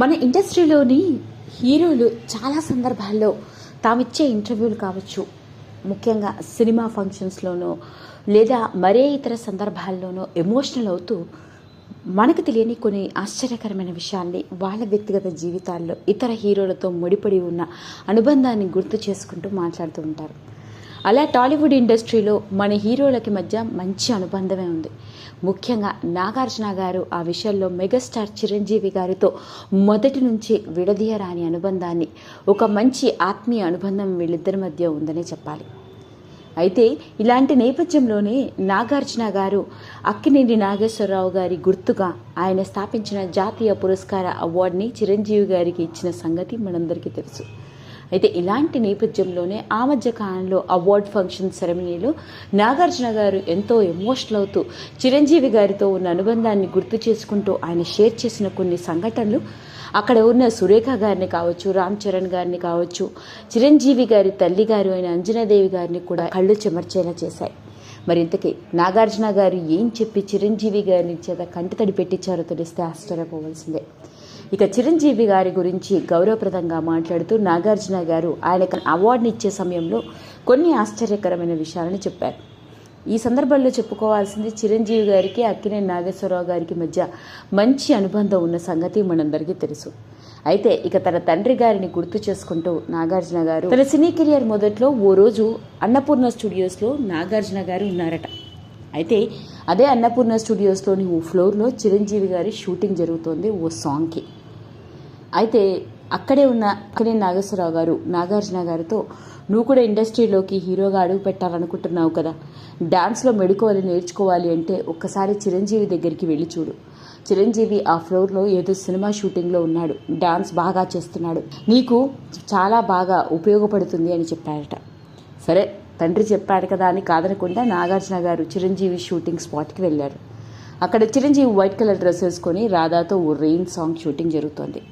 మన ఇండస్ట్రీలోని హీరోలు చాలా సందర్భాల్లో తామిచ్చే ఇంటర్వ్యూలు కావచ్చు. ముఖ్యంగా సినిమా ఫంక్షన్స్లోనో లేదా మరే ఇతర సందర్భాల్లోనో ఎమోషనల్ అవుతూ మనకు తెలియని కొన్ని ఆశ్చర్యకరమైన విషయాన్ని వాళ్ళ వ్యక్తిగత జీవితాల్లో ఇతర హీరోలతో ముడిపడి ఉన్న అనుబంధాన్ని గుర్తు చేసుకుంటూ మాట్లాడుతూ ఉంటారు. అలా టాలీవుడ్ ఇండస్ట్రీలో మన హీరోలకి మధ్య మంచి అనుబంధమే ఉంది. ముఖ్యంగా నాగార్జున గారు ఆ విషయంలో మెగాస్టార్ చిరంజీవి గారితో మొదటి నుంచి విడదీయరాని అనుబంధాన్ని ఒక మంచి ఆత్మీయ అనుబంధం వీళ్ళిద్దరి మధ్య ఉందనే చెప్పాలి. అయితే ఇలాంటి నేపథ్యంలోనే నాగార్జున గారు అక్కినేని నాగేశ్వరరావు గారి గుర్తుగా ఆయన స్థాపించిన జాతీయ పురస్కార అవార్డుని చిరంజీవి గారికి ఇచ్చిన సంగతి మనందరికీ తెలుసు. అయితే ఇలాంటి నేపథ్యంలోనే ఆ మధ్య కాలంలో అవార్డ్ ఫంక్షన్ సెరమనీలో నాగార్జున గారు ఎంతో ఎమోషనల్ అవుతూ చిరంజీవి గారితో ఉన్న అనుబంధాన్ని గుర్తు చేసుకుంటూ ఆయన షేర్ చేసిన కొన్ని సంఘటనలు అక్కడ ఉన్న సురేఖ గారిని కావచ్చు రామ్ చరణ్ గారిని కావచ్చు చిరంజీవి గారి తల్లి గారు అయిన అంజనాదేవి గారిని కూడా కళ్ళు చెమర్చేలా చేశాయి. మరి ఇంతకీ నాగార్జున గారు ఏం చెప్పి చిరంజీవి గారిని చేత కంటితడి పెట్టించారో తెలిస్తే ఆశ్చర్యపోవాల్సిందే. ఇక చిరంజీవి గారి గురించి గౌరవప్రదంగా మాట్లాడుతూ నాగార్జున గారు ఆయనకు అవార్డుని ఇచ్చే సమయంలో కొన్ని ఆశ్చర్యకరమైన విషయాలను చెప్పారు. ఈ సందర్భంలో చెప్పుకోవాల్సింది చిరంజీవి గారికి అక్కినేని నాగేశ్వరరావు గారికి మధ్య మంచి అనుబంధం ఉన్న సంగతి మనందరికీ తెలుసు. అయితే ఇక తన తండ్రి గారిని గుర్తు చేసుకుంటూ నాగార్జున గారు తన సినీ కెరియర్ మొదట్లో ఓ రోజు అన్నపూర్ణ స్టూడియోస్లో నాగార్జున గారు ఉన్నారట. అయితే అదే అన్నపూర్ణ స్టూడియోస్లోని ఓ ఫ్లోర్లో చిరంజీవి గారి షూటింగ్ జరుగుతోంది ఓ సాంగ్కి. అయితే అక్కడే ఉన్న అక్కడే నాగేశ్వరరావు గారు నాగార్జున గారితో నువ్వు కూడా ఇండస్ట్రీలోకి హీరోగా అడుగు పెట్టాలనుకుంటున్నావు కదా. డాన్స్లో మెడుకోవాలి నేర్చుకోవాలి అంటే ఒక్కసారి చిరంజీవి దగ్గరికి వెళ్ళి చూడు. చిరంజీవి ఆ ఫ్లోర్లో ఏదో సినిమా షూటింగ్లో ఉన్నాడు. డాన్స్ బాగా చేస్తున్నాడు. నీకు చాలా బాగా ఉపయోగపడుతుంది అని చెప్పారట. సరే తండ్రి చెప్పాడు కదా అని కాదనకుండా నాగార్జున గారు చిరంజీవి షూటింగ్ స్పాట్కి వెళ్ళారు. అక్కడ చిరంజీవి వైట్ కలర్ డ్రెస్ వేసుకొని రాధాతో ఓ రెయిన్ సాంగ్ షూటింగ్ జరుగుతోంది.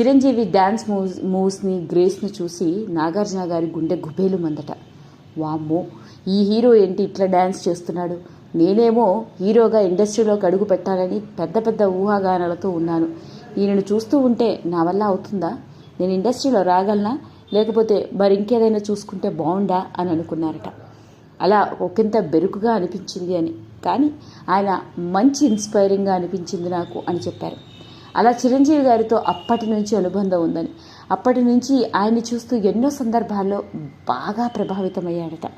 చిరంజీవి డ్యాన్స్ మూవ్స్ మూవ్స్ని గ్రేస్ని చూసి నాగార్జున గారి గుండె గుబేలు మందట. వామ్మో ఈ హీరో ఏంటి ఇట్లా డ్యాన్స్ చేస్తున్నాడు? నేనేమో హీరోగా ఇండస్ట్రీలోకి అడుగు పెట్టాలని పెద్ద పెద్ద ఊహాగానాలతో ఉన్నాను. ఈయనను చూస్తూ ఉంటే నా వల్ల అవుతుందా? నేను ఇండస్ట్రీలో రాగలనా? లేకపోతే మరి ఇంకేదైనా చూసుకుంటే బాగుండా అని అనుకున్నారట. అలా ఒకంత బెరుకుగా అనిపించింది అని. కానీ ఆయన మంచి ఇన్స్పైరింగ్గా అనిపించింది నాకు అని చెప్పారు. అలా చిరంజీవి గారితో అప్పటి నుంచి అనుబంధం ఉందని. అప్పటి నుంచి ఆయన్ని చూస్తూ ఎన్నో సందర్భాల్లో బాగా ప్రభావితమయ్యాడట.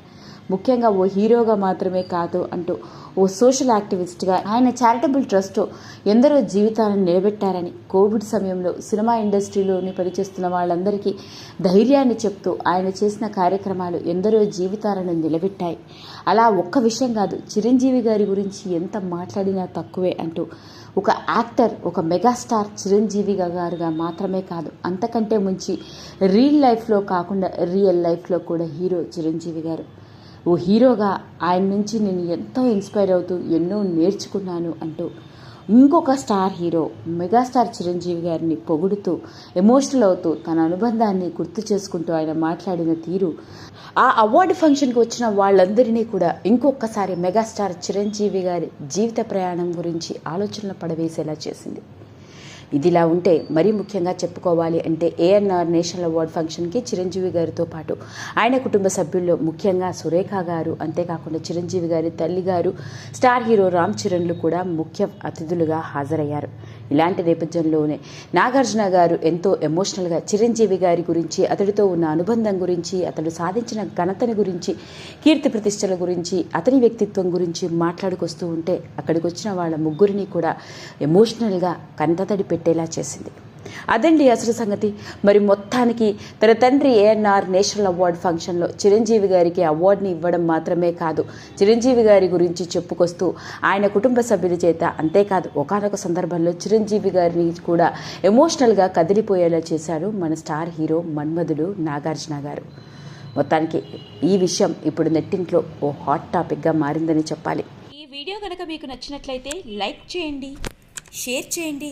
ముఖ్యంగా ఓ హీరోగా మాత్రమే కాదు అంటూ ఓ సోషల్ యాక్టివిస్ట్గా ఆయన చారిటబుల్ ట్రస్ట్ ఎందరో జీవితాలను నిలబెట్టారని కోవిడ్ సమయంలో సినిమా ఇండస్ట్రీలోని పనిచేస్తున్న వాళ్ళందరికీ ధైర్యాన్ని చెప్తూ ఆయన చేసిన కార్యక్రమాలు ఎందరో జీవితాలను నిలబెట్టాయి. అలా ఒక్క విషయం కాదు చిరంజీవి గారి గురించి ఎంత మాట్లాడినా తక్కువే అంటూ ఒక యాక్టర్ ఒక మెగాస్టార్ చిరంజీవి గారుగా మాత్రమే కాదు అంతకంటే ముంచి రియల్ లైఫ్లో కాకుండా రియల్ లైఫ్లో కూడా హీరో చిరంజీవి గారు. ఓ హీరోగా ఆయన నుంచి నేను ఎంతో ఇన్స్పైర్ అవుతూ ఎన్నో నేర్చుకున్నాను అంటూ ఇంకొక స్టార్ హీరో మెగాస్టార్ చిరంజీవి గారిని పొగుడుతూ ఎమోషనల్ అవుతూ తన అనుబంధాన్ని గుర్తు చేసుకుంటూ ఆయన మాట్లాడిన తీరు ఆ అవార్డు ఫంక్షన్కి వచ్చిన వాళ్ళందరినీ కూడా ఇంకొకసారి మెగాస్టార్ చిరంజీవి గారి జీవిత ప్రయాణం గురించి ఆలోచనలు పడవేసేలా చేసింది. ఇదిలా ఉంటే మరీ ముఖ్యంగా చెప్పుకోవాలి అంటే ఏఎన్ఆర్ నేషనల్ అవార్డ్ ఫంక్షన్కి చిరంజీవి గారితో పాటు ఆయన కుటుంబ సభ్యుల్లో ముఖ్యంగా సురేఖ గారు అంతేకాకుండా చిరంజీవి గారి తల్లి గారు స్టార్ హీరో రామ్ చరణ్లు కూడా ముఖ్య అతిథులుగా హాజరయ్యారు. ఇలాంటి నేపథ్యంలోనే నాగార్జున గారు ఎంతో ఎమోషనల్గా చిరంజీవి గారి గురించి అతడితో ఉన్న అనుబంధం గురించి అతడు సాధించిన ఘనతని గురించి కీర్తి ప్రతిష్టల గురించి అతని వ్యక్తిత్వం గురించి మాట్లాడుకొస్తూ ఉంటే అక్కడికి వచ్చిన వాళ్ళ ముగ్గురిని కూడా ఎమోషనల్గా కంటతడి పెట్టేలా చేసింది. అదండి అసలు సంగతి. మరి మొత్తానికి తన తండ్రి ఏఎన్ఆర్ నేషనల్ అవార్డ్ ఫంక్షన్లో చిరంజీవి గారికి అవార్డుని ఇవ్వడం మాత్రమే కాదు చిరంజీవి గారి గురించి చెప్పుకొస్తూ ఆయన కుటుంబ సభ్యుల చేత అంతేకాదు ఒకనొక సందర్భంలో చిరంజీవి గారిని కూడా ఎమోషనల్గా కదిలిపోయేలా చేశారు మన స్టార్ హీరో మన్మధుడు నాగార్జున గారు. మొత్తానికి ఈ విషయం ఇప్పుడు నెట్టింట్లో ఓ హాట్ టాపిక్గా మారిందని చెప్పాలి. ఈ వీడియో కనుక మీకు నచ్చినట్లయితే లైక్ చేయండి షేర్ చేయండి.